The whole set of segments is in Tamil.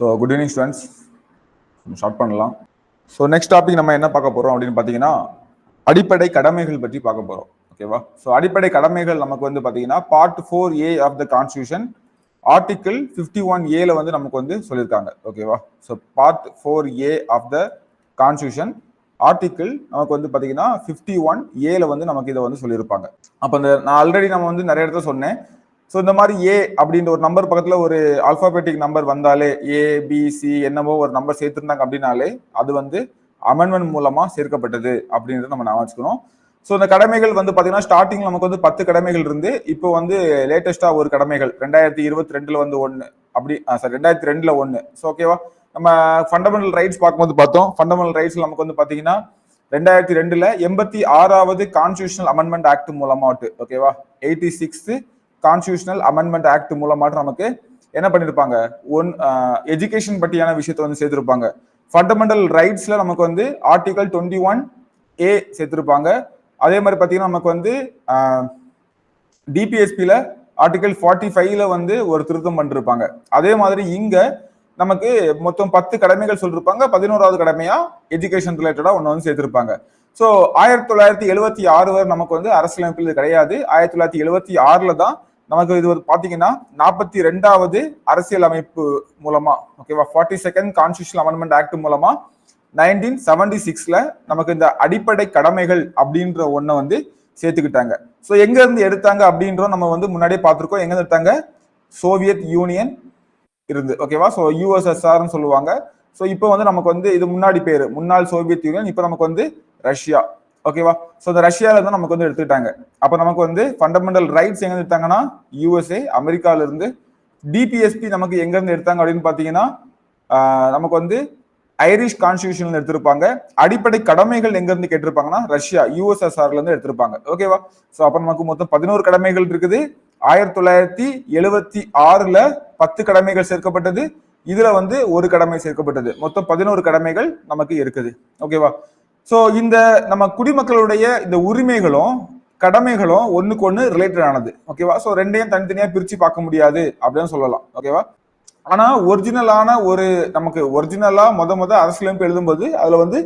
So good evening students start பண்ணலாம். ஸோ நெக்ஸ்ட் டாபிக் நம்ம என்ன பார்க்க போகிறோம் அப்படின்னு பார்த்தீங்கன்னா அடிப்படை கடமைகள் பற்றி பார்க்க போகிறோம் ஓகேவா ஸோ அடிப்படை கடமைகள் நமக்கு வந்து பார்த்தீங்கன்னா part four A of the constitution article fifty one ஏல வந்து நமக்கு வந்து சொல்லியிருக்காங்க. ஓகேவா so part four A of the constitution article நமக்கு வந்து பார்த்தீங்கன்னா ஃபிஃப்டி ஒன் ஏல வந்து நமக்கு இதை வந்து சொல்லியிருப்பாங்க. அப்போ இந்த நான் ஆல்ரெடி நம்ம வந்து நிறைய இடத்துல சொன்னேன். ஸோ இந்த மாதிரி ஏ அப்படின்ற ஒரு நம்பர் பக்கத்தில் ஒரு அல்பாபெட்டிக் நம்பர் வந்தாலே ஏ பிசி என்னவோ ஒரு நம்பர் சேர்த்துருந்தாங்க அப்படின்னாலே அது வந்து அமெண்ட்மெண்ட் மூலமாக சேர்க்கப்பட்டது அப்படின்றத நம்ம ஞாபகம் வச்சுக்கணும் ஸோ இந்த கடமைகள் வந்து பார்த்தீங்கன்னா ஸ்டார்டிங் நமக்கு வந்து பத்து கடமைகள் இருந்து இப்போ வந்து லேட்டஸ்ட்டாக ஒரு கடமைகள் ரெண்டாயிரத்தி இருபத்தி ரெண்டில் வந்து ஒன்று அப்படி சார் ரெண்டாயிரத்தி ரெண்டில் ஒன்று ஸோ ஓகேவா நம்ம ஃபண்டமெண்டல் ரைட்ஸ் பார்க்கும்போது பார்த்தோம். ஃபண்டமெண்டல் ரைட்ஸ் நமக்கு வந்து பார்த்தீங்கன்னா ரெண்டாயிரத்தி ரெண்டில் எண்பத்தி ஆறாவது கான்ஸ்டியூஷனல் அமெண்ட்மெண்ட் ஆக்ட் மூலமாட்டு ஓகேவா eighty sixth constitutional amendment act மூலமாக நமக்கு என்ன பண்ணியிருப்பாங்க ஒன் எஜுகேஷன் பற்றியான விஷயத்தை வந்து சேர்த்துருப்பாங்க. ஃபண்டமெண்டல் ரைட்ஸ்ல நமக்கு வந்து ஆர்டிகல் டுவெண்ட்டி ஒன் ஏ சேர்த்துருப்பாங்க. அதே மாதிரி பார்த்தீங்கன்னா நமக்கு வந்து டிபிஎஸ்பியில் ஆர்டிகல் ஃபார்ட்டி ஃபைவ்ல வந்து ஒரு திருத்தம் பண்ணிருப்பாங்க. அதே மாதிரி இங்கே நமக்கு மொத்தம் பத்து கடமைகள் சொல்லியிருப்பாங்க பதினோராவது கடமையாக எஜுகேஷன் ரிலேட்டடாக ஒன்று வந்து சேர்த்திருப்பாங்க. ஸோ ஆயிரத்தி தொள்ளாயிரத்தி எழுபத்தி ஆறு வரை நமக்கு வந்து அரசியலமைப்பில் இது கிடையாது. ஆயிரத்தி தொள்ளாயிரத்தி எழுபத்தி ஆறில் தான் நமக்கு இது வந்து பாத்தீங்கன்னா நாற்பத்தி ரெண்டாவது அரசியல் அமைப்பு மூலமா ஓகேவா forty second constitution amendment act மூலமா நைன்டீன் செவன்டி சிக்ஸ்ல நமக்கு இந்த அடிப்படை கடமைகள் அப்படின்ற ஒன்றை வந்து சேர்த்துக்கிட்டாங்க. ஸோ எங்க இருந்து எடுத்தாங்க அப்படின்றோம் நம்ம வந்து முன்னாடியே பார்த்துருக்கோம். எங்க இருந்து எடுத்தாங்க? சோவியத் யூனியன் இருந்து ஓகேவா ஸோ யூஎஸ்எஸ்ஆர்னு சொல்லுவாங்க. ஸோ இப்போ வந்து நமக்கு வந்து இது முன்னாடி பேர் முன்னாள் சோவியத் யூனியன் இப்போ நமக்கு வந்து ரஷ்யா. ஓகேவா ஸோ இந்த ரஷ்யால தான் நமக்கு வந்து எடுத்துக்கிட்டாங்க. அப்போ நமக்கு வந்து ஃபண்டமெண்டல் ரைட்ஸ் எங்க எடுத்தாங்கன்னா யூஎஸ்ஏ அமெரிக்கால இருந்து டிபிஎஸ்பி நமக்கு எங்க இருந்து எடுத்தாங்க அப்படின்னு பாத்தீங்கன்னா நமக்கு வந்து ஐரிஷ் கான்ஸ்டியூஷன்ல எடுத்திருப்பாங்க. அடிப்படை கடமைகள் எங்க இருந்து கேட்டிருப்பாங்கன்னா ரஷ்யா யூஎஸ்எஸ்ஆர்ல இருந்து எடுத்திருப்பாங்க. ஓகேவா ஸோ அப்ப நமக்கு மொத்தம் பதினோரு கடமைகள் இருக்குது. ஆயிரத்தி தொள்ளாயிரத்தி எழுபத்தி ஆறுல பத்து கடமைகள் சேர்க்கப்பட்டது. இதுல வந்து ஒரு கடமை சேர்க்கப்பட்டது. மொத்தம் பதினோரு கடமைகள் நமக்கு இருக்குது. ஓகேவா ஸோ இந்த நம்ம குடிமக்களுடைய இந்த உரிமைகளும் கடமைகளும் ஒன்றுக்கு ஒன்று ரிலேட்டட் ஆனது ஓகேவா ஸோ ரெண்டையும் தனித்தனியாக பிரித்து பார்க்க முடியாது அப்படின்னு சொல்லலாம். ஓகேவா ஆனால் ஒரிஜினலான ஒரு நமக்கு ஒரிஜினலாக முத முத அரசியலமைப்பு எழுதும்போது அதில் வந்து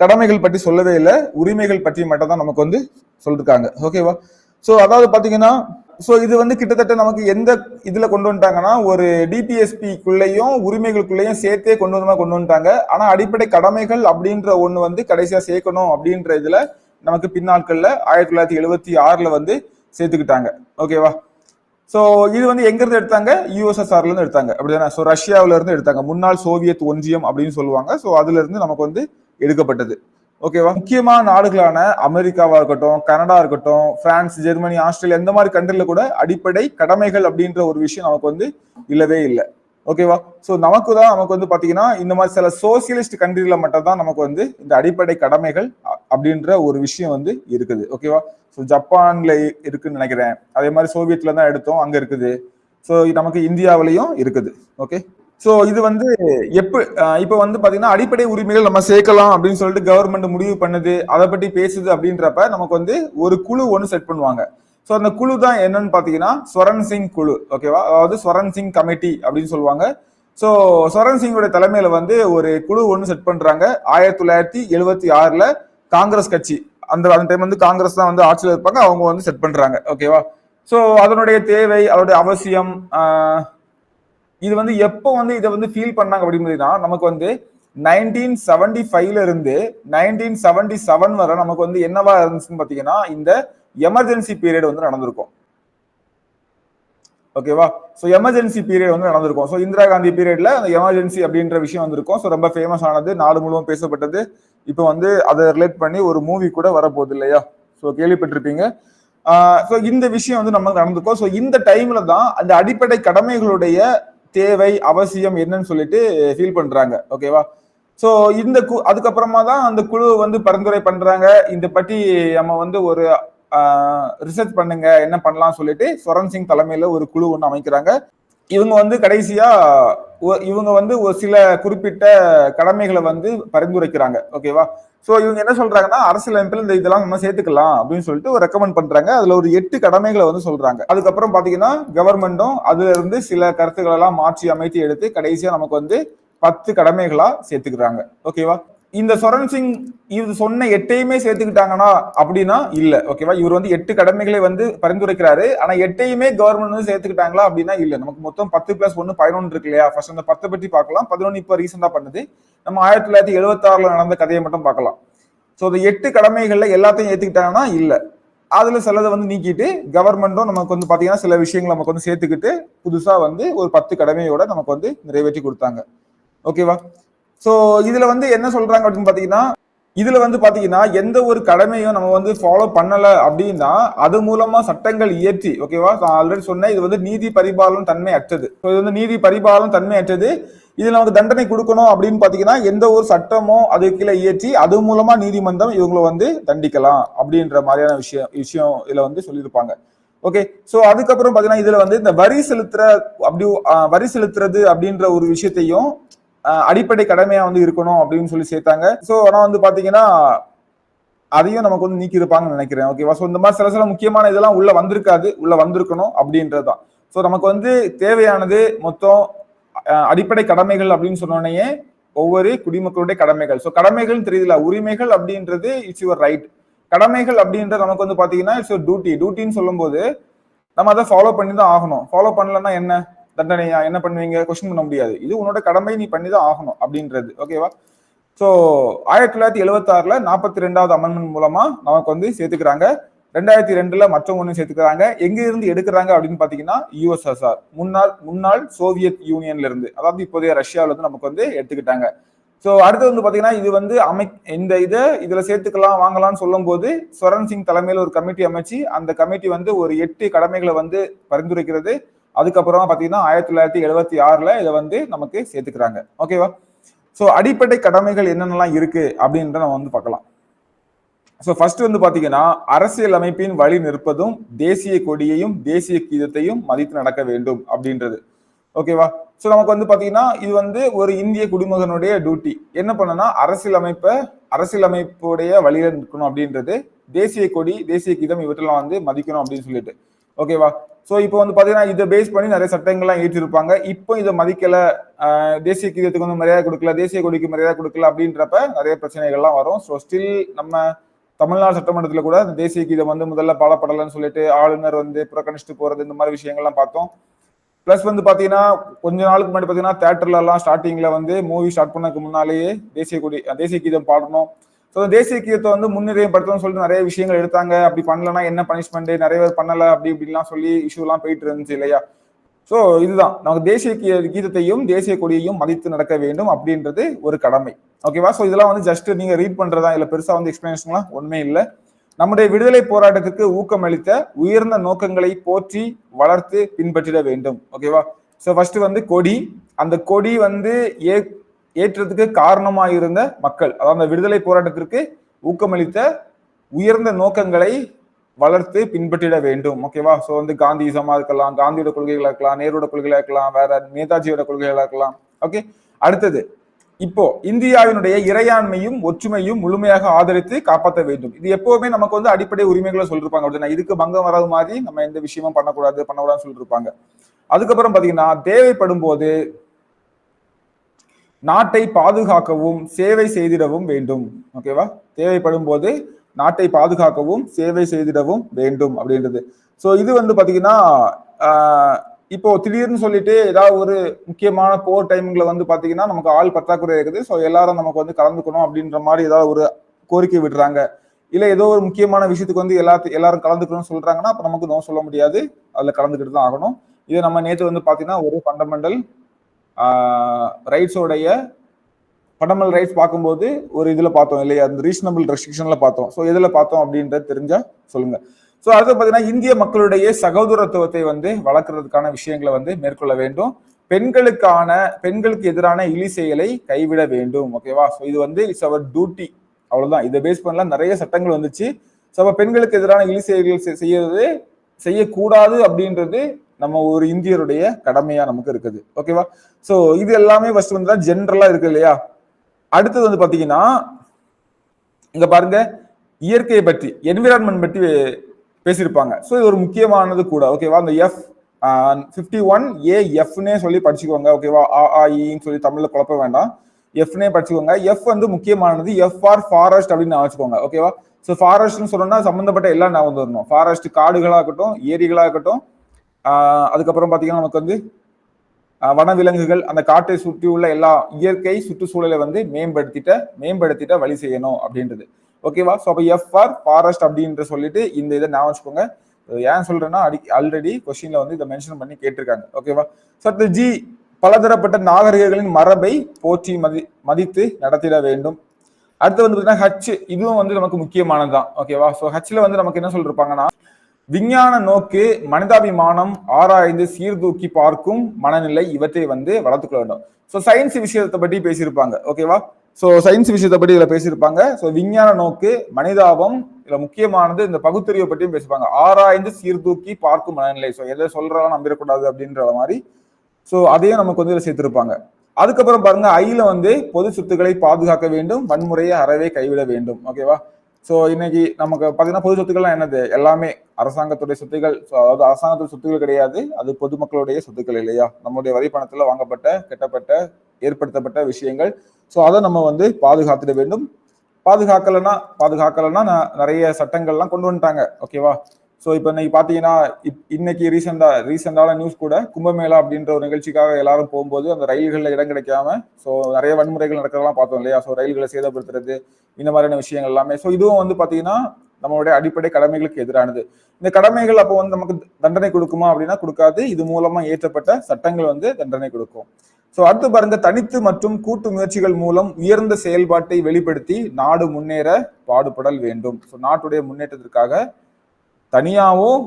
கடமைகள் பற்றி சொல்லவே இல்லை உரிமைகள் பற்றி மட்டும் தான் நமக்கு வந்து சொல்லியிருக்காங்க ஓகேவா ஸோ அதாவது பார்த்தீங்கன்னா ஸோ இது வந்து கிட்டத்தட்ட நமக்கு எந்த இதில் கொண்டு வந்துட்டாங்கன்னா ஒரு டிபிஎஸ்பிக்குள்ளேயும் உரிமைகளுக்குள்ளேயும் சேர்த்தே கொண்டு வந்தமாக கொண்டு வந்துட்டாங்க. ஆனால் அடிப்படை கடமைகள் அப்படின்ற ஒன்று வந்து கடைசியாக சேர்க்கணும் அப்படின்ற இதில் நமக்கு பின்னாட்களில் ஆயிரத்தி தொள்ளாயிரத்தி எழுபத்தி ஆறில் வந்து சேர்த்துக்கிட்டாங்க. ஓகேவா ஸோ இது வந்து எங்கேருந்து எடுத்தாங்க? யூஎஸ்எஸ்ஆர்லேருந்து எடுத்தாங்க. அப்படிதானே? ஸோ ரஷ்யாவிலேருந்து எடுத்தாங்க. முன்னாள் சோவியத் ஒன்றியம் அப்படின்னு சொல்லுவாங்க. ஸோ அதுலேருந்து நமக்கு வந்து எடுக்கப்பட்டது. ஓகேவா? முக்கியமான நாடுகளான அமெரிக்காவா இருக்கட்டும் கனடா இருக்கட்டும் பிரான்ஸ் ஜெர்மனி ஆஸ்திரேலியா இந்த மாதிரி கண்ட்ரில கூட அடிப்படை கடமைகள் அப்படின்ற ஒரு விஷயம் நமக்கு வந்து இல்லவே இல்லை. ஓகேவா? ஸோ நமக்கு தான் நமக்கு வந்து பாத்தீங்கன்னா இந்த மாதிரி சில சோசியலிஸ்ட் கண்ட்ரில மட்டும் தான் நமக்கு வந்து இந்த அடிப்படை கடமைகள் அப்படின்ற ஒரு விஷயம் வந்து இருக்குது. ஓகேவா? ஸோ ஜப்பான்ல இருக்குன்னு நினைக்கிறேன். அதே மாதிரி சோவியத்ல தான் எடுத்தோம் அங்க இருக்குது. ஸோ நமக்கு இந்தியாவிலையும் இருக்குது. ஓகே? ஸோ இது வந்து எப்ப இப்போ வந்து பாத்தீங்கன்னா அடிப்படை உரிமைகள் நம்ம சேர்க்கலாம் அப்படின்னு சொல்லிட்டு கவர்மெண்ட் முடிவு பண்ணுது. அதை பற்றி பேசுது அப்படின்றப்ப நமக்கு வந்து ஒரு குழு ஒன்று செட் பண்ணுவாங்க. ஸோ அந்த குழு தான் என்னன்னு பாத்தீங்கன்னா ஸ்வரன் சிங் குழு ஓகேவா அதாவது ஸ்வரன் சிங் கமிட்டி அப்படின்னு சொல்லுவாங்க. ஸோ ஸ்வரன் சிங்கோட தலைமையில வந்து ஒரு குழு ஒன்று செட் பண்றாங்க. ஆயிரத்தி தொள்ளாயிரத்தி எழுபத்தி ஆறுல காங்கிரஸ் கட்சி. அந்த அந்த டைம் வந்து காங்கிரஸ் தான் வந்து ஆட்சியில் இருப்பாங்க. அவங்க வந்து செட் பண்றாங்க ஓகேவா ஸோ அதனுடைய தேவை அதோடைய அவசியம் இது வந்து எப்போ வந்து இதை வந்து ஃபீல் பண்ணாங்க அப்படின்னு நமக்கு வந்து நைன்டீன் செவன்டி ஃபைவ்ல இருந்து நைன்டீன் செவன்டி செவன் வரை நமக்கு வந்து என்னவா இருந்துச்சுன்னு பாத்தீங்கன்னா இந்த எமர்ஜென்சி பீரியட் வந்து நடந்திருக்கும். ஓகேவா ஸோ எமர்ஜென்சி பீரியட் வந்து நடந்திருக்கும். ஸோ இந்திரா காந்தி பீரியட்ல அந்த எமர்ஜென்சி அப்படின்ற விஷயம் வந்திருக்கும். ஸோ ரொம்ப ஃபேமஸ் ஆனது நாடு முழுவதும் பேசப்பட்டது. இப்போ வந்து அதை ரிலேட் பண்ணி ஒரு மூவி கூட வரப்போகுது இல்லையா? ஸோ கேள்விப்பட்டிருப்பீங்க. ஸோ இந்த விஷயம் வந்து நமக்கு நடந்திருக்கும். ஸோ இந்த டைம்ல தான் அந்த அடிப்படை கடமைகளுடைய தேவை அவசியம் என்னன்னு சொல்லிட்டு ஃபீல் பண்றாங்க. ஓகேவா ஸோ இந்த கு அதுக்கப்புறமா தான் அந்த குழு வந்து பரிந்துரை பண்றாங்க. இந்த பற்றி நம்ம வந்து ஒரு ரிசர்ச் பண்ணுங்க என்ன பண்ணலாம் சொல்லிட்டு ஸ்வரன் சிங் தலைமையில ஒரு குழு ஒன்று அமைக்கிறாங்க. இவங்க வந்து கடைசியா இவங்க வந்து ஒரு சில குறிப்பிட்ட கடமைகளை வந்து பரிந்துரைக்கிறாங்க. ஓகேவா ஸோ இவங்க என்ன சொல்றாங்கன்னா அரசியலமைப்பில் இந்த இதெல்லாம் நம்ம சேர்த்துக்கலாம் அப்படின்னு சொல்லிட்டு ஒரு ரெக்கமெண்ட் பண்றாங்க. அதுல ஒரு எட்டு கடமைகளை வந்து சொல்றாங்க. அதுக்கப்புறம் பாத்தீங்கன்னா கவர்மெண்ட்டும் அதுல இருந்து சில கருத்துக்கள் எல்லாம் மாற்றி அமைத்து எடுத்து கடைசியா நமக்கு வந்து பத்து கடமைகளா சேர்த்துக்கிறாங்க. ஓகேவா இந்த சரண் சிங் இது சொன்ன எட்டையுமே சேர்த்துக்கிட்டாங்கன்னா அப்படின்னா இல்ல ஓகேவா இவர் வந்து எட்டு கடமைகளை வந்து பரிந்துரைக்கிறாரு. ஆனா எட்டையுமே கவர்மெண்ட் வந்து சேர்த்துக்கிட்டாங்களா அப்படின்னா இல்ல. நமக்கு மொத்தம் பத்து பிளஸ் ஒன்னு பதினொன்று இருக்கு இல்லையா? ஃபர்ஸ்ட் அந்த பத்தை பற்றி பார்க்கலாம். பதினொன்று இப்போ ரீசெண்டா பண்ணுது. நம்ம ஆயிரத்தி தொள்ளாயிரத்தி எழுபத்தாறுல நடந்த கதையை மட்டும் பார்க்கலாம். ஸோ இந்த எட்டு கடமைகள்ல எல்லாத்தையும் ஏத்துக்கிட்டாங்கன்னா இல்ல. அதுல சிலதை வந்து நீக்கிட்டு கவர்மெண்ட்டும் நமக்கு வந்து பாத்தீங்கன்னா சில விஷயங்கள் நமக்கு வந்து சேர்த்துக்கிட்டு புதுசா வந்து ஒரு பத்து கடமையோட நமக்கு வந்து நிறைவேற்றி கொடுத்தாங்க. ஓகேவா ஸோ இதில் வந்து என்ன சொல்கிறாங்க அப்படின்னு பார்த்தீங்கன்னா இதில் வந்து பார்த்தீங்கன்னா எந்த ஒரு கடமையும் நம்ம வந்து ஃபாலோ பண்ணலை அப்படின்னா அது மூலமாக சட்டங்கள் இயற்றி ஓகேவா நான் ஆல்ரெடி சொன்னேன் இது வந்து நீதி பரிபாலனம் தன்மை அற்றது. ஸோ இது வந்து நீதி பரிபாலனம் தன்மை அற்றது. இதில் நமக்கு தண்டனை கொடுக்கணும் அப்படின்னு பார்த்தீங்கன்னா எந்த ஒரு சட்டமோ அது கீழே இயற்றி அது மூலமாக நீதிமன்றம் இவங்களை வந்து தண்டிக்கலாம் அப்படின்ற மாதிரியான விஷயம் விஷயம் இதில் வந்து சொல்லியிருப்பாங்க. ஓகே ஸோ அதுக்கப்புறம் பார்த்தீங்கன்னா இதில் வந்து இந்த வரி செலுத்துற அப்படி வரி செலுத்துறது அப்படின்ற ஒரு விஷயத்தையும் அடிப்படை கடமையா வந்து இருக்கணும் அப்படின்னு சொல்லி சேர்த்தாங்க. ஸோ ஆனால் வந்து பாத்தீங்கன்னா அதையும் நமக்கு வந்து நீக்கி இருப்பாங்கன்னு நினைக்கிறேன் ஓகேவா ஸோ இந்த மாதிரி சில சில முக்கியமான இதெல்லாம் உள்ள வந்திருக்காது. உள்ள வந்திருக்கணும் அப்படின்றதுதான். ஸோ நமக்கு வந்து தேவையானது மொத்தம் அடிப்படை கடமைகள் அப்படின்னு சொன்னோடனே ஒவ்வொரு குடிமக்களுடைய கடமைகள். ஸோ கடமைகள் தெரியல உரிமைகள் அப்படின்றது இட்ஸ் யுவர் ரைட் கடமைகள் அப்படின்றது நமக்கு வந்து பாத்தீங்கன்னா இட்ஸ் யுவர் டியூட்டி டியூட்டின்னு சொல்லும்போது நம்ம அதை ஃபாலோ பண்ணி தான் ஆகணும். ஃபாலோ பண்ணலன்னா என்ன? தண்டனையா என்ன பண்ணுவீங்க? கொஸ்டின் பண்ண முடியாது. இது உன்னோட கடமை நீ பண்ணி தான் ஆகணும் அப்படின்றது. ஓகேவா ஸோ ஆயிரத்தி தொள்ளாயிரத்தி எழுபத்தாறுல நாற்பத்தி ரெண்டாவது அமெண்ட்மெண்ட் மூலமா நமக்கு வந்து சேர்த்துக்கிறாங்க. ரெண்டாயிரத்தி ரெண்டுல மற்றவங்க ஒன்று சேர்த்துக்கிறாங்க. எங்க இருந்து எடுக்கிறாங்க அப்படின்னு பாத்தீங்கன்னா யூஎஸ்எஸ்ஆர் முன்னாள் முன்னாள் சோவியத் யூனியன்ல இருந்து. அதாவது இப்போதைய ரஷ்யாவில இருந்து நமக்கு வந்து எடுத்துக்கிட்டாங்க. ஸோ அடுத்து வந்து பாத்தீங்கன்னா இது வந்து அமை இந்த இதை இதுல சேர்த்துக்கலாம் வாங்கலாம்னு சொல்லும்போது ஸ்வரன் சிங் தலைமையில் ஒரு கமிட்டி அமைச்சு அந்த கமிட்டி வந்து ஒரு எட்டு கடமைகளை வந்து பரிந்துரைக்கிறது. அதுக்கப்புறமா பார்த்தீங்கன்னா ஆயிரத்தி தொள்ளாயிரத்தி எழுபத்தி ஆறில் இதை வந்து நமக்கு சேர்த்துக்கிறாங்க. ஓகேவா ஸோ அடிப்படை கடமைகள் என்னென்னலாம் இருக்கு அப்படின்றத நம்ம வந்து பார்க்கலாம். ஸோ ஃபர்ஸ்ட் வந்து பார்த்தீங்கன்னா அரசியல் அமைப்பின் வழி நிற்பதும் தேசிய கொடியையும் தேசிய கீதத்தையும் மதித்து நடக்க வேண்டும் அப்படின்றது. ஓகேவா ஸோ நமக்கு வந்து பார்த்தீங்கன்னா இது வந்து ஒரு இந்திய குடிமகனுடைய டியூட்டி என்ன பண்ணனா அரசியல் அமைப்பை அரசியல் அமைப்புடைய நிற்கணும் அப்படின்றது தேசிய கொடி தேசிய கீதம் இவற்றெல்லாம் வந்து மதிக்கணும் அப்படின்னு சொல்லிட்டு. ஓகேவா? ஸோ இப்போ வந்து பார்த்தீங்கன்னா இதை பேஸ் பண்ணி நிறைய சட்டங்கள்லாம் ஏற்றிருப்பாங்க. இப்போ இதை மதிக்கல தேசிய கீதத்துக்கு வந்து மரியாதை கொடுக்கல தேசிய கொடிக்கு மரியாதை கொடுக்கல அப்படின்றப்ப நிறைய பிரச்சனைகள்லாம் வரும். ஸோ ஸ்டில் நம்ம தமிழ்நாடு சட்டமன்றத்தில் கூட இந்த தேசிய கீதம் வந்து முதல்ல பாடப்படலைன்னு சொல்லிட்டு ஆளுநர் வந்து புறக்கணிச்சுட்டு போறது இந்த மாதிரி விஷயங்கள்லாம் பார்த்தோம். ப்ளஸ் வந்து பார்த்தீங்கன்னா கொஞ்ச நாளுக்கு முன்னாடி பார்த்தீங்கன்னா தேட்டர்லலாம் ஸ்டார்டிங்கில் வந்து மூவி ஸ்டார்ட் பண்ணதுக்கு முன்னாலேயே தேசிய கொடி தேசிய கீதம் பாடணும். ஸோ தேசிய கீதத்தை வந்து முன்னிலைப்படுத்தணும்னு சொல்லிட்டு நிறைய விஷயங்கள் எடுத்தாங்க. அப்படி பண்ணலன்னா என்ன பனிஷ்மெண்ட் நிறைய பேர் பண்ணல. அப்படி இப்படிலாம் சொல்லி இஷ்யூலாம் போயிட்டு இருந்துச்சு இல்லையா? ஸோ இதுதான். நமக்கு தேசிய கீதத்தையும் தேசிய கொடியையும் மதித்து நடக்க வேண்டும் அப்படின்றது ஒரு கடமை. ஓகேவா ஸோ இதெல்லாம் வந்து ஜஸ்ட் நீங்க ரீட் பண்றதா? இல்லை பெருசா வந்து எக்ஸ்பிளனேஷன்லாம் ஒண்ணுமே இல்லை. நம்முடைய விடுதலை போராட்டத்துக்கு ஊக்கமளித்த உயர்ந்த நோக்கங்களை போற்றி வளர்த்து பின்பற்றிட வேண்டும். ஓகேவா ஸோ ஃபர்ஸ்ட் வந்து கொடி. அந்த கொடி வந்து ஏ ஏற்றத்துக்கு காரணமாக இருந்த மக்கள் அதாவது அந்த விடுதலை போராட்டத்திற்கு ஊக்கமளித்த உயர்ந்த நோக்கங்களை வளர்த்து பின்பற்றிட வேண்டும். ஓகேவா ஸோ வந்து காந்திசமா இருக்கலாம் காந்தியோட கொள்கைகளாக இருக்கலாம் நேருவோட கொள்கைகளாக இருக்கலாம் வேற நேதாஜியோட கொள்கைகளாக இருக்கலாம். ஓகே அடுத்தது இப்போ இந்தியாவினுடைய இறையாண்மையும் ஒற்றுமையும் முழுமையாக ஆதரித்து காப்பாற்ற வேண்டும். இது எப்பவுமே நமக்கு வந்து அடிப்படை உரிமைகளை சொல்லிருப்பாங்க அப்படின்னா இதுக்கு பங்கம் வராத மாதிரி நம்ம எந்த விஷயமும் பண்ணக்கூடாது பண்ணக்கூடாதுன்னு சொல்லிருப்பாங்க. அதுக்கப்புறம் பாத்தீங்கன்னா தேவைப்படும் போது நாட்டை பாதுகாக்கவும் சேவை செய்திடவும் வேண்டும். ஓகேவா தேவைப்படும் போது நாட்டை பாதுகாக்கவும் சேவை செய்திடவும் வேண்டும் அப்படின்றது. ஸோ இது வந்து பார்த்தீங்கன்னா இப்போ திடீர்னு சொல்லிட்டு ஏதாவது ஒரு முக்கியமான போர் டைமிங்ல வந்து பார்த்தீங்கன்னா நமக்கு ஆள் பற்றாக்குறை இருக்குது. ஸோ எல்லாரும் நமக்கு வந்து கலந்துக்கணும் அப்படின்ற மாதிரி ஏதாவது ஒரு கோரிக்கை விடுறாங்க. இல்லை ஏதோ ஒரு முக்கியமான விஷயத்துக்கு வந்து எல்லாத்து எல்லாரும் கலந்துக்கணும்னு சொல்றாங்கன்னா அப்போ நமக்கு நோ சொல்ல முடியாது. அதில் கலந்துக்கிட்டு தான் ஆகணும். இதை நம்ம நேற்று வந்து பார்த்தீங்கன்னா ஒரு ஃபண்டமெண்டல் ரைட்ஸோடைய படமல் ரைட்ஸ் பார்க்கும்போது ஒரு இதில் பார்த்தோம் இல்லையா? அந்த ரீசனபிள் ரெஸ்ட்ரிக்ஷனில் பார்த்தோம். ஸோ எதில் பார்த்தோம் அப்படின்றது தெரிஞ்சால் சொல்லுங்கள் ஸோ அடுத்து பார்த்தீங்கன்னா இந்திய மக்களுடைய சகோதரத்துவத்தை வந்து வளர்க்குறதுக்கான விஷயங்களை வந்து மேற்கொள்ள வேண்டும். பெண்களுக்கான பெண்களுக்கு எதிரான இழி செயலை கைவிட வேண்டும் ஓகேவா ஸோ இது வந்து இட்ஸ் அவர் டியூட்டி அவ்வளோதான் இதை பேஸ் பண்ணலாம். நிறைய சட்டங்கள் வந்துச்சு. ஸோ அப்போ பெண்களுக்கு எதிரான இழி செயல்கள் செய்யறது செய்யக்கூடாது அப்படின்றது நம்ம ஒரு இந்தியருடைய கடமையா நமக்கு இருக்குது. ஓகேவா சோ இது எல்லாமே ஃபர்ஸ்ட் வந்து தான் ஜென்ரலா இருக்கு இல்லையா? அடுத்தது வந்து பாத்தீங்கன்னா இங்க பாருங்க இயற்கையை பற்றி என்விரான்மெண்ட் பற்றி பேசியிருப்பாங்க. ஸோ இது ஒரு முக்கியமானது கூட ஓகேவா அந்த எஃப் ஃபிஃப்டி ஒன் ஏ எஃப்னே சொல்லி படிச்சுக்கோங்க ஓகேவா ஆ ஆ, சொல்லி தமிழ்ல குழப்ப வேண்டாம். எஃப்னே படிச்சுக்கோங்க. எஃப் வந்து முக்கியமானது எஃப் ஆர் ஃபாரஸ்ட் அப்படின்னு நான் வச்சுக்கோங்க ஓகேவா ஸோ ஃபாரஸ்ட்னு சொன்னோம்னா சம்மந்தப்பட்ட எல்லாம் நான் வந்து வரணும். ஃபாரஸ்ட் காடுகளாக இருக்கட்டும் ஏரிகளாக இருக்கட்டும் அதுக்கப்புறம் பார்த்தீங்கன்னா நமக்கு வந்து வனவிலங்குகள் அந்த காட்டை சுற்றி உள்ள எல்லா இயற்கை சுற்றுச்சூழலை வந்து மேம்படுத்திட்ட மேம்படுத்திட்ட வழி செய்யணும் அப்படின்றது. ஓகேவா ஸோ அப்போ எஃப் ஆர் ஃபாரஸ்ட் அப்படின்ற சொல்லிட்டு இந்த இதை நான் வச்சுக்கோங்க. ஏன் சொல்றேன்னா அடி ஆல்ரெடி கொஸ்டின்ல வந்து இதை மென்ஷன் பண்ணி கேட்டிருக்காங்க. ஓகேவா ஸோ அடுத்து ஜி பலதரப்பட்ட நாகரிகங்களின் மரபை போற்றி மதி மதித்து நடத்திட வேண்டும். அடுத்து வந்து பார்த்தீங்கன்னா ஹச் இதுவும் வந்து நமக்கு முக்கியமானதுதான். ஓகேவா ஸோ ஹச்ல வந்து நமக்கு என்ன சொல்லிருப்பாங்கன்னா விஞ்ஞான நோக்கு மனிதாபிமானம் ஆராய்ந்து சீர்தூக்கி பார்க்கும் மனநிலை இவற்றை வந்து வளர்த்துக்கொள்ள வேண்டும். ஸோ சயின்ஸ் விஷயத்தை பற்றி பேசியிருப்பாங்க. ஓகேவா ஸோ சயின்ஸ் விஷயத்தை பற்றி இதில் பேசியிருப்பாங்க. ஸோ விஞ்ஞான நோக்கு மனிதாபம் இதில் முக்கியமானது இந்த பகுத்தறிவை பற்றியும் பேசிப்பாங்க ஆராய்ந்து சீர்தூக்கி பார்க்கும் மனநிலை. ஸோ எதை சொல்கிறாலும் நம்பிடக்கூடாது அப்படின்ற மாதிரி. ஸோ அதையும் நமக்கு வந்து இதில் சேர்த்துருப்பாங்க. அதுக்கப்புறம் பாருங்க ஐல வந்து பொது சொத்துக்களை பாதுகாக்க வேண்டும் வன்முறையை அறவே கைவிட வேண்டும். ஓகேவா ஸோ இன்னைக்கு நமக்கு பார்த்தீங்கன்னா பொது சொத்துக்கள்லாம் என்னது? எல்லாமே அரசாங்கத்துடைய சொத்துக்கள் ஸோ அதாவது அரசாங்கத்துடைய சொத்துக்கள் கிடையாது. அது பொதுமக்களுடைய சொத்துக்கள் இல்லையா? நம்முடைய வரி வாங்கப்பட்ட கெட்டப்பட்ட ஏற்படுத்தப்பட்ட விஷயங்கள். ஸோ அதை நம்ம வந்து பாதுகாத்துட வேண்டும். பாதுகாக்கலைன்னா பாதுகாக்கலைன்னா நிறைய சட்டங்கள்லாம் கொண்டு வந்துட்டாங்க. ஓகேவா ஸோ இப்போ இன்னைக்கு பார்த்தீங்கன்னா இப்- இன்னைக்கு ரீசெண்டாக ரீசெண்டான நியூஸ் கூட கும்பமேளா அப்படின்ற ஒரு நிகழ்ச்சிக்காக எல்லாரும் போகும்போது அந்த ரயில்களில் இடம் கிடைக்காம ஸோ நிறைய வன்முறைகள் நடக்கிறதெல்லாம் பார்த்தோம் இல்லையா? ஸோ ரயில்களை சேதப்படுத்துறது இந்த மாதிரியான விஷயங்கள் எல்லாமே. ஸோ இதுவும் வந்து பார்த்தீங்கன்னா நம்மளுடைய அடிப்படை கடமைகளுக்கு எதிரானது. இந்த கடமைகள் அப்போ வந்து நமக்கு தண்டனை கொடுக்குமா அப்படின்னா கொடுக்காது. இது மூலமா ஏற்றப்பட்ட சட்டங்கள் வந்து தண்டனை கொடுக்கும். ஸோ அடுத்து பாருங்க. தனித்து மற்றும் கூட்டு முயற்சிகள் மூலம் உயர்ந்த செயல்பாட்டை வெளிப்படுத்தி நாடு முன்னேற பாடுபடல் வேண்டும். ஸோ நாட்டுடைய முன்னேற்றத்திற்காக தனியாகவும்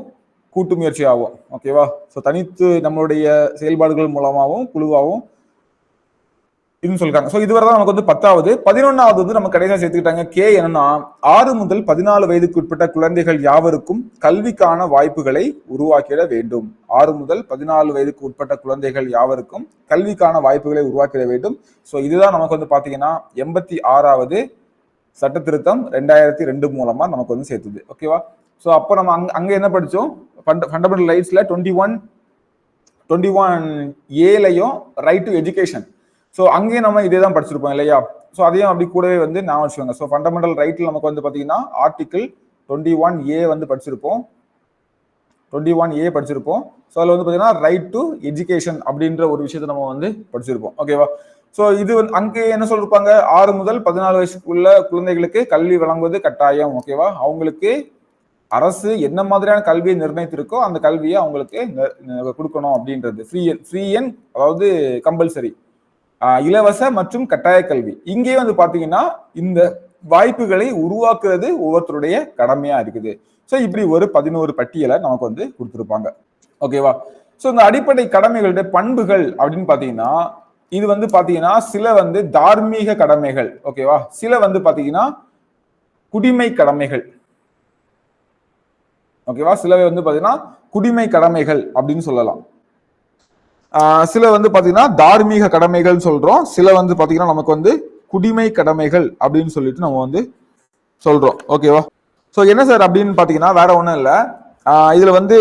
கூட்டு முயற்சியாகவும் ஓகேவா ஸோ தனித்து நம்மளுடைய செயல்பாடுகள் மூலமாகவும் குழுவாகவும் இதுன்னு சொல்லிருக்காங்க. ஸோ இதுவரை தான் நமக்கு வந்து பத்தாவது. பதினொன்னாவது வந்து நம்ம கடைசியாக சேர்த்துக்கிட்டாங்க. கே என்னன்னா ஆறு முதல் பதினாலு வயதுக்கு உட்பட்ட குழந்தைகள் யாவருக்கும் கல்விக்கான வாய்ப்புகளை உருவாக்கிட வேண்டும். ஆறு முதல் பதினாலு வயதுக்கு உட்பட்ட குழந்தைகள் யாவருக்கும் கல்விக்கான வாய்ப்புகளை உருவாக்கிட வேண்டும். ஸோ இதுதான் நமக்கு வந்து பார்த்தீங்கன்னா எண்பத்தி ஆறாவது சட்ட திருத்தம் ரெண்டாயிரத்தி ரெண்டு மூலமா நமக்கு வந்து சேர்த்துது. ஓகேவா ஸோ அப்போ நம்ம அங்கே அங்கே என்ன படித்தோம் ஃபண்ட் ஃபண்டமெண்டல் ரைட்ஸில் டுவெண்ட்டி ஒன் டுவெண்ட்டி ஒன் ஏலையும் ரைட் டு எஜுகேஷன் ஸோ அங்கேயும் நம்ம இதே தான் படிச்சிருப்போம் இல்லையா? ஸோ அதையும் அப்படி கூடவே வந்து நான் வச்சுக்கோங்க. ஸோ ஃபண்டமெண்டல் ரைட்டில் நமக்கு வந்து பார்த்தீங்கன்னா ஆர்டிக்கிள் டுவெண்ட்டி ஒன் ஏ வந்து படிச்சிருப்போம். டுவெண்ட்டி ஒன் ஏ படிச்சிருப்போம். ஸோ அதில் வந்து பார்த்தீங்கன்னா ரைட் டு எஜுகேஷன் அப்படின்ற ஒரு விஷயத்தை நம்ம வந்து படிச்சிருப்போம். ஓகேவா ஸோ இது வந்து அங்கே என்ன சொல்லிருப்பாங்க? ஆறு முதல் பதினாலு வயசுக்குள்ள குழந்தைகளுக்கு கல்வி வழங்குவது கட்டாயம். ஓகேவா அவங்களுக்கு அரசு என்ன மாதிரியான கல்வியை நிர்ணயித்திருக்கோ அந்த கல்வியை அவங்களுக்கு கொடுக்கணும் அப்படின்றது. ஃப்ரீ ஃப்ரீ அண்ட் அதாவது கம்பல்சரி இலவச மற்றும் கட்டாய கல்வி. இங்கே வந்து பார்த்தீங்கன்னா இந்த வாய்ப்புகளை உருவாக்குறது ஒவ்வொருத்தருடைய கடமையா இருக்குது. ஸோ இப்படி ஒரு பதினோரு பட்டியலை நமக்கு வந்து கொடுத்துருப்பாங்க. ஓகேவா ஸோ இந்த அடிப்படை கடமைகளுடைய பண்புகள் அப்படின்னு பார்த்தீங்கன்னா இது வந்து பார்த்தீங்கன்னா சில வந்து தார்மீக கடமைகள். ஓகேவா சில வந்து பார்த்தீங்கன்னா குடிமை கடமைகள். ஓகேவா? சிலவை வந்து பார்த்தீங்கன்னா குடிமை கடமைகள் அப்படின்னு சொல்லலாம். சில வந்து பார்த்தீங்கன்னா தார்மீக கடமைகள் சொல்றோம். சில வந்து பார்த்தீங்கன்னா நமக்கு வந்து குடிமை கடமைகள் அப்படின்னு சொல்லிட்டு நம்ம வந்து சொல்றோம். ஓகேவா? ஸோ என்ன சார் அப்படின்னு பார்த்தீங்கன்னா வேற ஒன்றும் இல்லை. இதில் வந்து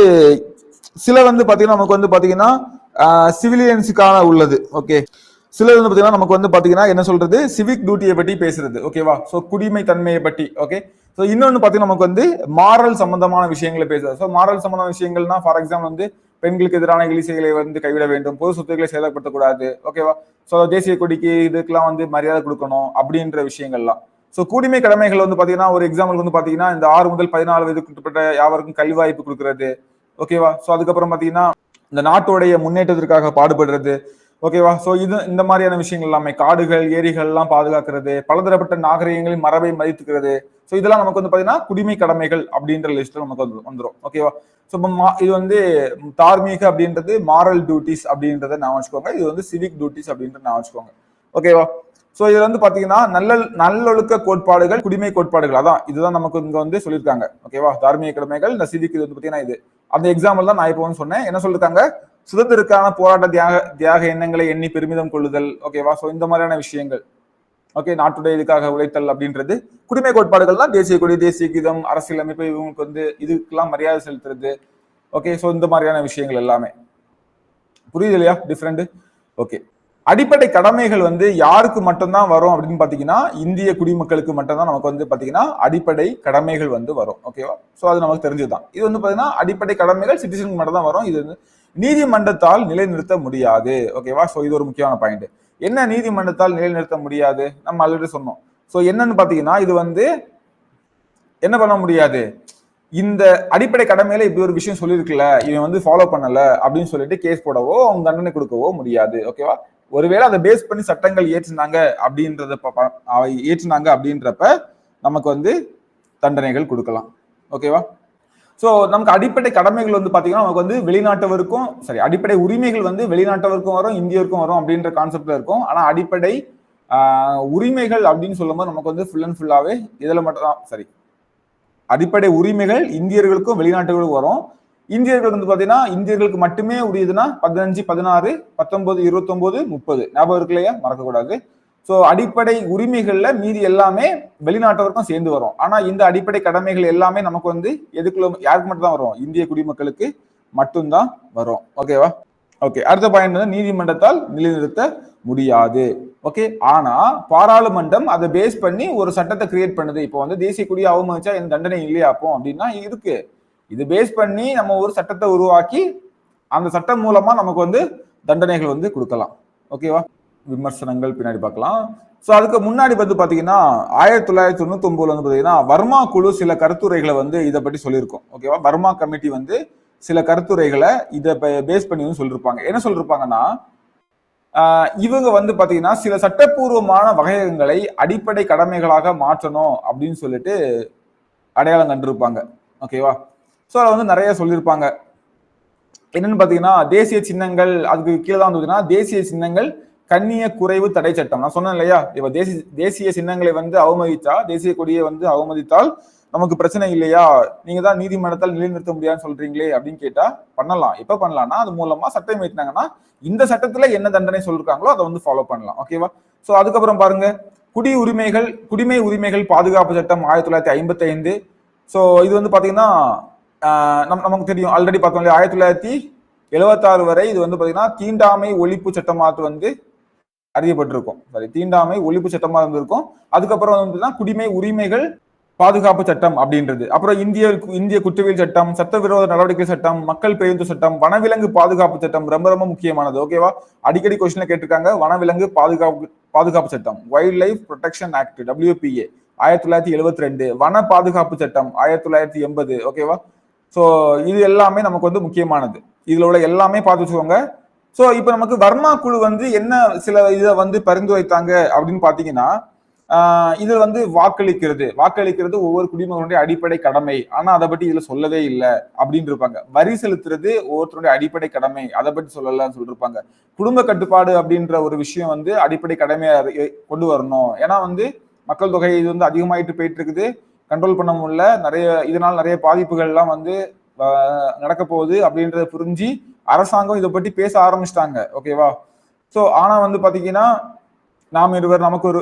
சில வந்து பார்த்தீங்கன்னா நமக்கு வந்து பார்த்தீங்கன்னா சிவிலியன்ஸுக்கான உள்ளது. ஓகே. சிலர் வந்து பார்த்தீங்கன்னா நமக்கு வந்து பார்த்தீங்கன்னா என்ன சொல்றது? சிவிக் டியூட்டியை பற்றி பேசுறது. ஓகேவா ஸோ குடிமை தன்மையை பற்றி. ஓகே ஸோ இன்னொன்று பார்த்தீங்கன்னா நமக்கு வந்து மாரல் சம்பந்தமான விஷயங்களை பேசுறது. ஸோ மாரல் சம்பந்தமான விஷயங்கள்னா ஃபார் எக்ஸாம்பிள் வந்து பெண்களுக்கு எதிரான இழிசைகளை வந்து கைவிட வேண்டும். பொது சொத்துக்களை சேதப்படுத்தக்கூடாது. ஓகேவா ஸோ தேசிய கொடிக்கு இதுக்கெல்லாம் வந்து மரியாதை கொடுக்கணும் அப்படின்ற விஷயங்கள்லாம். ஸோ குடிமை கடமைகள் வந்து பார்த்தீங்கன்னா ஒரு எக்ஸாம்பிள் வந்து பார்த்தீங்கன்னா இந்த ஆறு முதல் பதினாலு வயதுக்கு உட்பட்ட யாவருக்கும் கல்வி வாய்ப்பு கொடுக்கறது ஓகேவா ஸோ அதுக்கப்புறம் பார்த்தீங்கன்னா இந்த நாட்டோடைய முன்னேற்றத்திற்காக பாடுபடுறது. ஓகேவா ஸோ இது இந்த மாதிரியான விஷயங்கள் எல்லாமே காடுகள் ஏரிகள் எல்லாம் பாதுகாக்கிறது பலதரப்பட்ட நாகரிகங்களின் மரபை மதித்துக்கிறது. ஸோ இதெல்லாம் நமக்கு வந்து பாத்தீங்கன்னா குடிமை கடமைகள் அப்படின்ற லிஸ்ட்ல நமக்கு வந்து வந்துடும் ஓகேவா ஸோ இது வந்து தார்மீக அப்படின்றது மாரல் டியூட்டிஸ் அப்படின்றத நான் வச்சுக்கோங்க. இது வந்து சிவிக் டியூட்டிஸ் அப்படின்றத நான் வச்சுக்கோங்க. ஓகேவா ஸோ இதுல வந்து பாத்தீங்கன்னா நல்ல நல்லொழுக்க கோட்பாடுகள் குடிமை கோட்பாடுகள். அதான் இதுதான் நமக்கு இங்க வந்து சொல்லியிருக்காங்க. ஓகேவா தார்மீக கடமைகள் இந்த சிவிக் இது வந்து பாத்தீங்கன்னா இது. அந்த எக்ஸாம்பிள் தான் நான் இப்போ வந்து சொன்னேன். என்ன சொல்லிருக்காங்க? சுதந்திரக்கான போராட்ட தியாக தியாக எண்ணங்களை எண்ணி பெருமிதம் கொள்ளுதல். ஓகேவா ஸோ இந்த மாதிரியான விஷயங்கள். ஓகே நாட்டுடைய இதுக்காக உழைத்தல் அப்படின்றது குடிமை கோட்பாடுகள் தான். தேசிய கொடி தேசிய கீதம் அரசியலமைப்பு இவங்களுக்கு வந்து இதுக்கெல்லாம் மரியாதை செலுத்துறது. ஓகே ஸோ இந்த மாதிரியான விஷயங்கள் எல்லாமே. புரியுது இல்லையா? டிஃப்ரெண்ட் ஓகே அடிப்படை கடமைகள் வந்து யாருக்கு மட்டும்தான் வரும் அப்படின்னு பாத்தீங்கன்னா இந்திய குடிமக்களுக்கு மட்டும்தான் நமக்கு வந்து பாத்தீங்கன்னா அடிப்படை கடமைகள் வந்து வரும். ஓகேவா ஸோ அது நமக்கு தெரிஞ்சதுதான். இது வந்து பாத்தீங்கன்னா அடிப்படை கடமைகள் சிட்டிசனுக்கு மட்டும் தான் வரும். இது வந்து நீதிமன்றத்தால் நிலைநிறுத்த முடியாது. ஓகேவா ஸோ இது ஒரு முக்கியமான பாயிண்ட் என்ன நீதிமன்றத்தால் நிலைநிறுத்த முடியாது? நம்ம ஆல்ரெடி சொன்னோம். ஸோ என்னன்னு பார்த்தீங்கன்னா இது வந்து என்ன பண்ண முடியாது? இந்த அடிப்படை கடமையில இப்படி ஒரு விஷயம் சொல்லியிருக்குல்ல இவன் வந்து ஃபாலோ பண்ணல அப்படின்னு சொல்லிட்டு கேஸ் போடவோ அவங்க தண்டனை கொடுக்கவோ முடியாது. ஓகேவா ஒருவேளை அதை பேஸ் பண்ணி சட்டங்கள் ஏற்றினாங்க அப்படின்றத ப- ஏற்றினாங்க அப்படின்றப்ப நமக்கு வந்து தண்டனைகள் கொடுக்கலாம். ஓகேவா ஸோ நமக்கு அடிப்படை கடமைகள் வந்து பார்த்தீங்கன்னா நமக்கு வந்து வெளிநாட்டவருக்கும் சரி அடிப்படை உரிமைகள் வந்து வெளிநாட்டவருக்கும் வரும் இந்தியருக்கும் வரும் அப்படின்ற கான்செப்ட்ல இருக்கும். ஆனால் அடிப்படை உரிமைகள் அப்படின்னு சொல்லும்போது நமக்கு வந்து ஃபுல் அண்ட் ஃபுல்லாகவே இதில் மட்டும் தான் சரி அடிப்படை உரிமைகள் இந்தியர்களுக்கும் வெளிநாட்டுகளுக்கும் வரும். இந்தியர்கள் வந்து பார்த்தீங்கன்னா இந்தியர்களுக்கு மட்டுமே உரியதுன்னா பதினஞ்சு பதினாறு பத்தொன்பது இருபத்தொன்பது முப்பது. ஞாபகம் இருக்கு இல்லையா? மறக்கக்கூடாது. ஸோ அடிப்படை உரிமைகளில் மீதி எல்லாமே வெளிநாட்டவருக்கும் சேர்ந்து வரும். ஆனால் இந்த அடிப்படை கடமைகள் எல்லாமே நமக்கு வந்து எதுக்குள்ள யாருக்கு மட்டும் தான் வரும்? இந்திய குடிமக்களுக்கு மட்டும்தான் வரும். ஓகேவா ஓகே அடுத்த பாயிண்ட் வந்து நீதிமன்றத்தால் நிலைநிறுத்த முடியாது. ஓகே ஆனா பாராளுமன்றம் அதை பேஸ் பண்ணி ஒரு சட்டத்தை கிரியேட் பண்ணுது. இப்போ வந்து தேசிய குடியை அவமதிச்சா எந்த தண்டனை இல்லையா அப்படின்னா இருக்கு. இது பேஸ் பண்ணி நம்ம ஒரு சட்டத்தை உருவாக்கி அந்த சட்டம் மூலமா நமக்கு வந்து தண்டனைகள் வந்து கொடுக்கலாம். ஓகேவா விமர்சனங்கள் பின்னாடி பார்க்கலாம். ஸோ அதுக்கு முன்னாடி வந்து பார்த்தீங்கன்னா ஆயிரத்தி தொள்ளாயிரத்தி தொண்ணூத்தி வந்து பார்த்தீங்கன்னா வர்மா குழு சில கருத்துரைகளை வந்து இதை பற்றி சொல்லியிருக்கோம். ஓகேவா வர்மா கமிட்டி வந்து சில கருத்துரைகளை இதை பேஸ் பண்ணி வந்து சொல்லியிருப்பாங்க. என்ன சொல்லியிருப்பாங்கன்னா இவங்க வந்து பார்த்தீங்கன்னா சில சட்டப்பூர்வமான வகைகளை அடிப்படை கடமைகளாக மாற்றணும் அப்படின்னு சொல்லிட்டு அடையாளம் கண்டிருப்பாங்க. ஓகேவா ஸோ அதை வந்து நிறைய சொல்லியிருப்பாங்க. என்னன்னு பார்த்தீங்கன்னா தேசிய சின்னங்கள் அதுக்கு கீழே தான் வந்ததுன்னா தேசிய சின்னங்கள் கண்ணிய குறைவு தடை சட்டம். நான் சொன்னேன் இல்லையா? இப்ப தேசிய தேசிய சின்னங்களை வந்து அவமதித்தா தேசிய கொடியை வந்து அவமதித்தால் நமக்கு பிரச்சனை இல்லையா? நீங்க தான் நீதிமன்றத்தால் நிலைநிறுத்த முடியாதுன்னு சொல்றீங்களே அப்படின்னு கேட்டா பண்ணலாம். எப்ப பண்ணலாம்னா அது மூலமா சட்டம் ஏற்றினாங்கன்னா இந்த சட்டத்துல என்ன தண்டனை சொல்லிருக்காங்களோ அதை வந்து ஃபாலோ பண்ணலாம். ஓகேவா சோ அதுக்கப்புறம் பாருங்க. குடி உரிமைகள் குடிமை உரிமைகள் பாதுகாப்பு சட்டம் ஆயிரத்தி தொள்ளாயிரத்தி ஐம்பத்தி ஐந்து ஸோ இது வந்து பாத்தீங்கன்னா நம் நமக்கு தெரியும். ஆல்ரெடி பார்த்தோம் இல்லையா? ஆயிரத்தி தொள்ளாயிரத்தி எழுபத்தாறு வரை இது வந்து பாத்தீங்கன்னா தீண்டாமை ஒழிப்பு சட்டமாக வந்து அறியப்பட்டிருக்கும். சாரி தீண்டாமை ஒழிப்பு சட்டமா இருந்திருக்கும். அதுக்கப்புறம் வந்து குடிமை உரிமைகள் பாதுகாப்பு சட்டம் அப்படின்றது. அப்புறம் இந்திய இந்திய குற்றவியல் சட்டம் சட்டவிரோத நடவடிக்கை சட்டம் மக்கள் பேருந்து சட்டம் வனவிலங்கு பாதுகாப்பு சட்டம் ரொம்ப ரொம்ப முக்கியமானது. ஓகேவா அடிக்கடி கொஸ்டின்ல கேட்டிருக்காங்க. வனவிலங்கு பாதுகாப்பு பாதுகாப்பு சட்டம் wildlife protection act WPA ஆயிரத்தி தொள்ளாயிரத்தி எழுபத்தி ரெண்டு. வன பாதுகாப்பு சட்டம் ஆயிரத்தி தொள்ளாயிரத்தி எண்பது. ஓகேவா ஸோ இது எல்லாமே நமக்கு வந்து முக்கியமானது. இதுல உள்ள எல்லாமே பார்த்து வச்சுக்கோங்க. ஸோ இப்போ நமக்கு வர்மா குழு வந்து என்ன சில இதை வந்து பரிந்துரைத்தாங்க அப்படின்னு பார்த்தீங்கன்னா ஆஹ் இது வந்து வாக்களிக்கிறது. வாக்களிக்கிறது ஒவ்வொரு குடிமகனுடைய அடிப்படை கடமை. ஆனா அதை பத்தி இதுல சொல்லவே இல்லை அப்படின்னு இருப்பாங்க. வரி செலுத்துறது ஒவ்வொருத்தருடைய அடிப்படை கடமை. அதை பத்தி சொல்லலன்னு சொல்லிருப்பாங்க குடும்ப கட்டுப்பாடு அப்படின்ற ஒரு விஷயம் வந்து அடிப்படை கடமையா கொண்டு வரணும். ஏன்னா வந்து மக்கள் தொகை இது வந்து அதிகமாயிட்டு போயிட்டு இருக்குது. கண்ட்ரோல் பண்ண முடியல. நிறைய இதனால் நிறைய பாதிப்புகள் எல்லாம் வந்து நடக்க போகுது அப்படின்றத புரிஞ்சு அரசாங்கம் இதை பற்றி பேச ஆரம்பிச்சிட்டாங்க. ஓகேவா ஸோ ஆனால் வந்து பார்த்தீங்கன்னா நாம் இருவர் நமக்கு ஒரு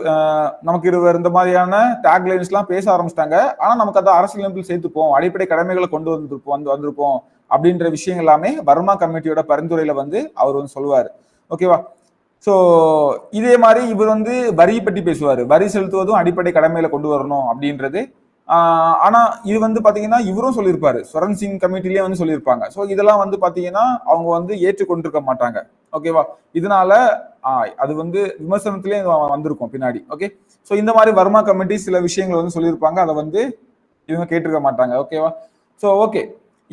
நமக்கு இருவர் இந்த மாதிரியான டேக் லைன்ஸ்லாம் பேச ஆரம்பிச்சிட்டாங்க. ஆனால் நமக்கு அதை அரசியலமைப்பில் சேர்த்துப்போம். அடிப்படை கடமைகளை கொண்டு வந்திருப்போம் வந்து வந்திருப்போம் அப்படின்ற விஷயம் எல்லாமே வர்மா கமிட்டியோட பரிந்துரையில வந்து அவர் வந்து சொல்லுவார். ஓகேவா ஸோ இதே மாதிரி இவர் வந்து வரியை பற்றி பேசுவார். வரி செலுத்துவதும் அடிப்படை கடமையில கொண்டு வரணும் அப்படின்றது ஆனா இது வந்து பாத்தீங்கன்னா இவரும் சொல்லியிருப்பாரு. ஸ்வரன் சிங் கமிட்டிலேயே வந்து சொல்லியிருப்பாங்க. சோ இதெல்லாம் வந்து பாத்தீங்கன்னா அவங்க வந்து ஏற்றுக்கொண்டிருக்க மாட்டாங்க. ஓகேவா இதனால அது வந்து விமர்சனத்திலே வந்திருக்கும் பின்னாடி. ஓகே சோ இந்த மாதிரி வர்மா கமிட்டி சில விஷயங்கள் வந்து சொல்லியிருப்பாங்க. அதை வந்து இவங்க கேட்டிருக்க மாட்டாங்க. ஓகேவா சோ ஓகே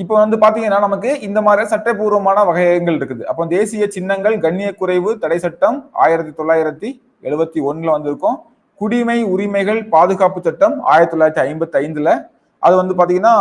இப்போ வந்து பாத்தீங்கன்னா நமக்கு இந்த மாதிரி சட்டப்பூர்வமான வகைகள் இருக்குது. அப்போ தேசிய சின்னங்கள் கண்ணிய குறைவு தடை சட்டம் ஆயிரத்தி தொள்ளாயிரத்தி எழுபத்தி ஒன்னுல வந்திருக்கும். குடிமை உரிமைகள் பாதுகாப்பு சட்டம் ஆயிரத்தி தொள்ளாயிரத்தி ஐம்பத்தி ஐந்துல அது வந்து பாத்தீங்கன்னா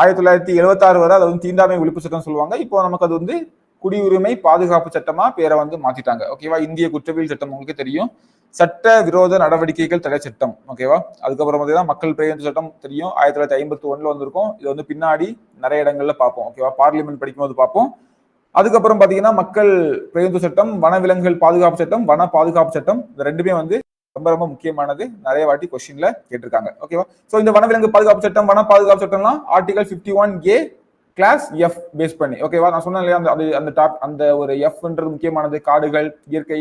ஆயிரத்தி தொள்ளாயிரத்தி எழுபத்தாறு வரை அது வந்து தீண்டாமை ஒழிப்பு சட்டம் சொல்லுவாங்க. இப்போ நமக்கு அது வந்து குடியுரிமை பாதுகாப்பு சட்டமா பேரை வந்து மாத்திட்டாங்க. ஓகேவா இந்திய குற்றவியல் சட்டம் உங்களுக்கு தெரியும். சட்ட விரோத நடவடிக்கைகள் தடை சட்டம். ஓகேவா அதுக்கப்புறம் பார்த்தீங்கன்னா மக்கள் பேருந்து சட்டம் தெரியும். ஆயிரத்தி தொள்ளாயிரத்தி ஐம்பத்தி ஒன்றில் வந்திருக்கும். இது வந்து பின்னாடி நிறைய இடங்கள்ல பார்ப்போம். ஓகேவா பார்லிமெண்ட் படிக்கும்போது பார்ப்போம். அதுக்கப்புறம் பாத்தீங்கன்னா மக்கள் பேருந்து சட்டம் வனவிலங்குகள் பாதுகாப்பு சட்டம் வன பாதுகாப்பு சட்டம் இந்த ரெண்டுமே வந்து ரொம்ப ரொம்ப முக்கியமானது. நிறைய வாட்டி கொஸ்டின்ல கேட்டிருக்காங்க. ஓகேவா சோ இந்த வனவிலங்கு பாதுகாப்பு சட்டம் வன பாதுகாப்பு சட்டம்லாம் article 51 one A clause F base பண்ணி ஓகேவா நான் சொன்னேன் இல்லையா அந்த அந்த டாப் அந்த ஒரு எஃப்ன்றது முக்கியமானது. காடுகள் இயற்கை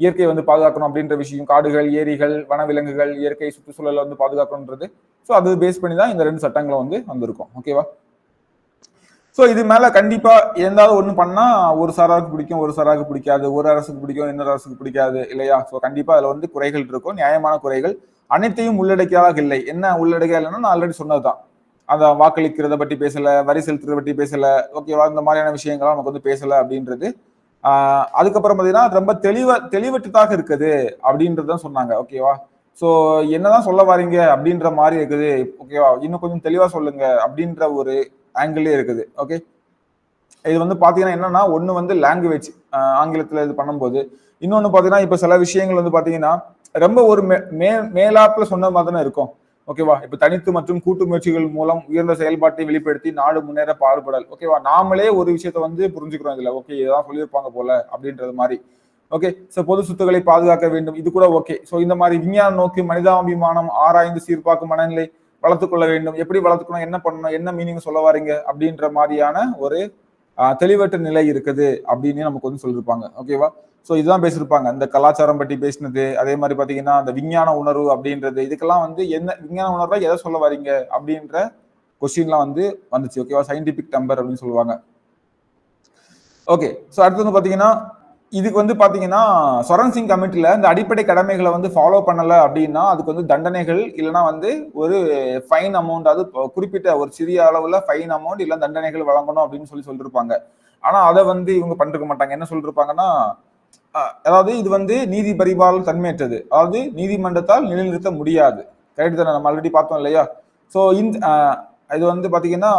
இயற்கையை வந்து பாதுகாக்கணும் அப்படின்ற விஷயம். காடுகள் ஏரிகள் வனவிலங்குகள் இயற்கை சுற்றுச்சூழலை வந்து பாதுகாக்கணுன்றது. ஸோ அது பேஸ் பண்ணி தான் இந்த ரெண்டு சட்டங்களும் வந்து வந்திருக்கும். ஓகேவா ஸோ இது மேலே கண்டிப்பாக எந்தாவது ஒன்று பண்ணால் ஒரு சாராருக்கு பிடிக்கும் ஒரு சாராருக்கு பிடிக்காது ஒரு அரசுக்கு பிடிக்கும் இன்னொரு அரசுக்கு பிடிக்காது இல்லையா? ஸோ கண்டிப்பாக அதில் வந்து குறைகள் இருக்கும் நியாயமான குறைகள் அனைத்தையும் உள்ளடக்கியதாக இல்லை. என்ன உள்ளடக்கியா இல்லைன்னா நான் ஆல்ரெடி சொன்னது தான் அந்த வாக்களிக்கிறத பற்றி பேசலை வரி செலுத்துறத பற்றி பேசலை ஓகேவா இந்த மாதிரியான விஷயங்கள்லாம் நமக்கு வந்து பேசலை அப்படின்றது. அதுக்கப்புறம் பார்த்தீங்கன்னா ரொம்ப தெளிவ தெளிவற்றதாக இருக்குது அப்படின்றதான் சொன்னாங்க. ஓகேவா ஸோ என்னதான் சொல்ல வரீங்க அப்படின்ற மாதிரி இருக்குது. ஓகேவா இன்னும் கொஞ்சம் தெளிவாக சொல்லுங்க அப்படின்ற ஒரு ஆங்கிளே இருக்குது. ஓகே இது வந்து பார்த்தீங்கன்னா என்னன்னா ஒன்று வந்து லாங்குவேஜ் ஆங்கிலத்தில் இது பண்ணும்போது இன்னொன்று பார்த்தீங்கன்னா இப்போ சில விஷயங்கள் வந்து பார்த்தீங்கன்னா ரொம்ப ஒரு மே மேலாப்பில் சொன்ன மாதிரி தானே இருக்கும். ஓகேவா இப்போ தனித்து மற்றும் கூட்டு முயற்சிகள் மூலம் உயர்ந்த செயல்பாட்டை வெளிப்படுத்தி நாடு முன்னேற பாடுபடல். ஓகேவா நாமளே ஒரு விஷயத்த வந்து புரிஞ்சுக்கிறோம் இதில். ஓகே இதான் சொல்லியிருப்பாங்க போல அப்படின்றது மாதிரி. ஓகே சோ பொது சொத்துக்களை பாதுகாக்க வேண்டும். இது கூட ஓகே சோ இந்த மாதிரி விஞ்ஞான நோக்கி மனிதாபிமானம் ஆராய்ந்து சீர்பார்க்கும் மனநிலை வளர்த்துக்கொள்ள வேண்டும். எப்படி வளர்த்துக்கணும் என்ன பண்ணணும் என்ன மீனிங் சொல்ல வரீங்க அப்படின்ற மாதிரியான ஒரு தெளிவற்ற நிலை இருக்குது அப்படின்னு நமக்கு வந்து சொல்லியிருப்பாங்க ஓகேவா ஸோ இதுதான் பேசியிருப்பாங்க இந்த கலாச்சாரம் பற்றி பேசினது அதே மாதிரி பார்த்தீங்கன்னா அந்த விஞ்ஞான உணர்வு அப்படின்றது இதுக்கெல்லாம் வந்து என்ன விஞ்ஞான உணர்வாக எதை சொல்ல வரீங்க அப்படின்ற கொஸ்டின்லாம் வந்து வந்துச்சு. ஓகேவா சயின்டிபிக் டம்பர் அப்படின்னு சொல்லுவாங்க. ஓகே ஸோ அடுத்து வந்து பார்த்தீங்கன்னா இதுக்கு வந்து பார்த்தீங்கன்னா சொரன் சிங் கமிட்டியில் இந்த அடிப்படை கடமைகளை வந்து ஃபாலோ பண்ணலை அப்படின்னா அதுக்கு வந்து தண்டனைகள் இல்லைன்னா வந்து ஒரு ஃபைன் அமௌண்ட் அது குறிப்பிட்ட ஒரு சிறிய அளவில் ஃபைன் அமௌண்ட் இல்லை தண்டனைகள் வழங்கணும் அப்படின்னு சொல்லி சொல்லியிருப்பாங்க ஆனால் அதை வந்து இவங்க பண்ணிருக்க மாட்டாங்க. என்ன சொல்லியிருப்பாங்கன்னா அதாவது இது வந்து நீதி பரிபாலன் தன்மையற்றது. அதாவது நீதிமன்றத்தால் நிலைநிறுத்த முடியாது. கரெக்ட் தானே? நம்ம ஆல்ரெடி பார்த்தோம் இல்லையா? ஸோ இந்த இது வந்து பார்த்தீங்கன்னா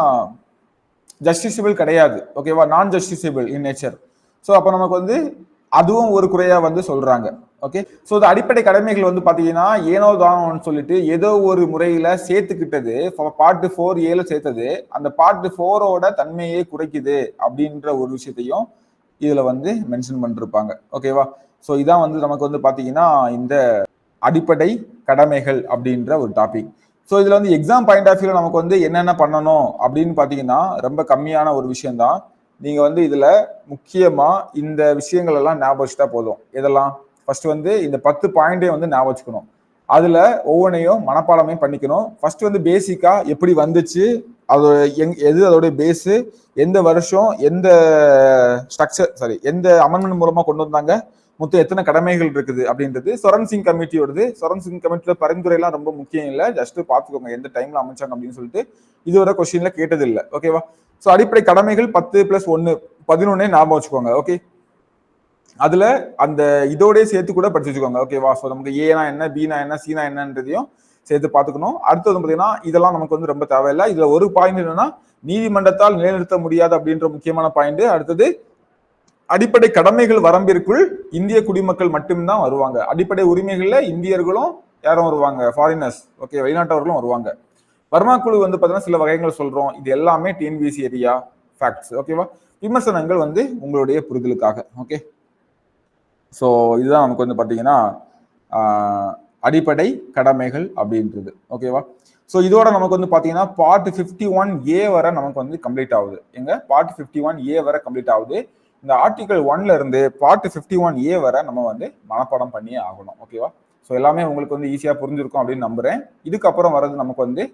ஜஸ்டிசபிள் கிடையாது. ஓகேவா நான் ஜஸ்டிசபிள் இன் நேச்சர் ஸோ அப்போ நமக்கு வந்து அதுவும் ஒரு குறையாக வந்து சொல்கிறாங்க ஓகே ஸோ இந்த அடிப்படை கடமைகள் வந்து பார்த்தீங்கன்னா ஏனோ தானோன்னு சொல்லிட்டு ஏதோ ஒரு முறையில் சேர்த்துக்கிட்டது பார்ட் ஃபோர் ஏல சேர்த்தது அந்த பார்ட் ஃபோரோட தன்மையே குறைக்குது அப்படின்ற ஒரு விஷயத்தையும் இதில் வந்து மென்ஷன் பண்ணிருப்பாங்க. ஓகேவா ஸோ இதான் வந்து நமக்கு வந்து பார்த்தீங்கன்னா இந்த அடிப்படை கடமைகள் அப்படின்ற ஒரு டாபிக் ஸோ இதில் வந்து எக்ஸாம் பாயிண்ட் ஆஃப் வியூவில் நமக்கு வந்து என்னென்ன பண்ணணும் அப்படின்னு பார்த்தீங்கன்னா ரொம்ப கம்மியான ஒரு விஷயம்தான். நீங்கள் வந்து இதில் முக்கியமாக இந்த விஷயங்கள் எல்லாம் ஞாபகம் வச்சுட்டா போதும். இதெல்லாம் ஃபர்ஸ்ட் வந்து இந்த பத்து பாயிண்டே வந்து ஞாபகம் வச்சுக்கணும். அதில் ஒவ்வொன்றையும் மனப்பாடமே பண்ணிக்கணும். ஃபர்ஸ்ட் வந்து பேசிக்காக எப்படி வந்துச்சு அதோட எங் எது அதோடைய பேஸு எந்த வருஷம் எந்த ஸ்ட்ரக்சர் சாரி எந்த அமெண்ட்மெண்ட் மூலமாக கொண்டு வந்தாங்க மொத்தம் எத்தனை கடமைகள் இருக்குது அப்படின்றது சொரன் சிங் கமிட்டியோடது சொரன் சிங் கமிட்டியில் பரிந்துரைலாம் ரொம்ப முக்கியம் இல்லை. ஜஸ்ட் பார்த்துக்கோங்க எந்த டைமில் அமைச்சாங்க அப்படின்னு சொல்லிட்டு இதுவரை கொஸ்டின்ல கேட்டது இல்லை ஓகேவா ஸோ அடிப்படை கடமைகள் பத்து பிளஸ் ஒன்று பதினொன்னே ஞாபகம் வச்சுக்கோங்க ஓகே அதுல அந்த இதோடய சேர்த்து கூட படிச்சு வச்சுக்கோங்க ஓகேவா ஸோ நமக்கு ஏனா என்ன பீனா என்ன சீனா என்னன்றதையும் சேர்த்து பார்த்துக்கணும். அடுத்தது பார்த்தீங்கன்னா இதெல்லாம் நமக்கு வந்து ரொம்ப தேவையில்லை. இதுல ஒரு பாயிண்ட் என்னன்னா நீதிமன்றத்தால் நிலைநிறுத்த முடியாது அப்படின்ற முக்கியமான பாயிண்ட் அடுத்தது அடிப்படை கடமைகள் வரம்பிற்குள் இந்திய குடிமக்கள் மட்டும்தான் வருவாங்க. அடிப்படை உரிமைகள்ல இந்தியர்களும் யாரும் வருவாங்க ஃபாரினர்ஸ் ஓகே வெளிநாட்டவர்களும் வருவாங்க. வர்மா குழு வந்து பார்த்தீங்கன்னா சில வகைகள் சொல்றோம். இது எல்லாமே டிஎன்பிசி ஏரியா ஃபேக்ட்ஸ் ஓகேவா விமர்சனங்கள் வந்து உங்களுடைய புரிதலுக்காக ஓகே ஸோ இதுதான் நமக்கு வந்து பார்த்தீங்கன்னா அடிப்படை கடமைகள் அப்படின்றது ஓகேவா ஸோ இதோட நமக்கு வந்து பார்த்தீங்கன்னா பார்ட் ஃபிஃப்டி ஒன் ஏ வரை நமக்கு வந்து கம்ப்ளீட் ஆகுது. எங்க? பார்ட் ஃபிஃப்டி ஒன் ஏ வரை கம்ப்ளீட் ஆகுது. இந்த ஆர்டிகல் ஒன்ல இருந்து பார்ட் ஃபிஃப்டி ஒன் ஏ வரை நம்ம வந்து மனப்பாடம் பண்ணியே ஆகணும் ஓகேவா ஸோ எல்லாமே உங்களுக்கு வந்து ஈஸியாக புரிஞ்சிருக்கும் அப்படின்னு நம்புறேன். இதுக்கப்புறம் வர்றது நமக்கு வந்து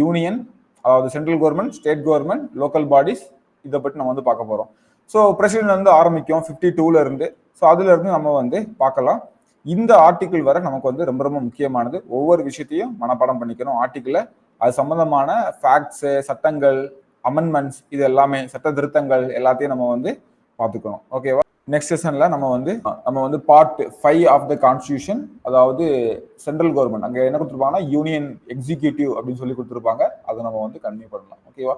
யூனியன் அதாவது central government state government local bodies இதை பற்றி நம்ம வந்து பார்க்க போகிறோம் ஸோ பிரசிடென்ட் வந்து ஆரம்பிக்கும் ஃபிஃப்டி டூல இருந்து ஸோ அதுலேருந்து நம்ம வந்து பார்க்கலாம். இந்த ஆர்டிக்கிள் வரை நமக்கு வந்து ரொம்ப ரொம்ப முக்கியமானது. ஒவ்வொரு விஷயத்தையும் மனப்பாடம் பண்ணிக்கணும். ஆர்டிக்கிளை அது சம்மந்தமான ஃபேக்ட்ஸு சட்டங்கள் அமெண்ட்மெண்ட்ஸ் இது எல்லாமே சட்ட திருத்தங்கள் எல்லாத்தையும் நம்ம வந்து பார்த்துக்கணும். ஓகேவா நெக்ஸ்ட் செஷனில் நம்ம வந்து நம்ம வந்து part five of the constitution அதாவது சென்ட்ரல் கவர்மெண்ட் அங்கே என்ன கொடுத்துருப்பாங்கன்னா யூனியன் எக்ஸிக்யூட்டிவ் அப்படின்னு சொல்லி கொடுத்துருப்பாங்க. அதை நம்ம வந்து கன்டினியூ பண்ணலாம். ஓகேவா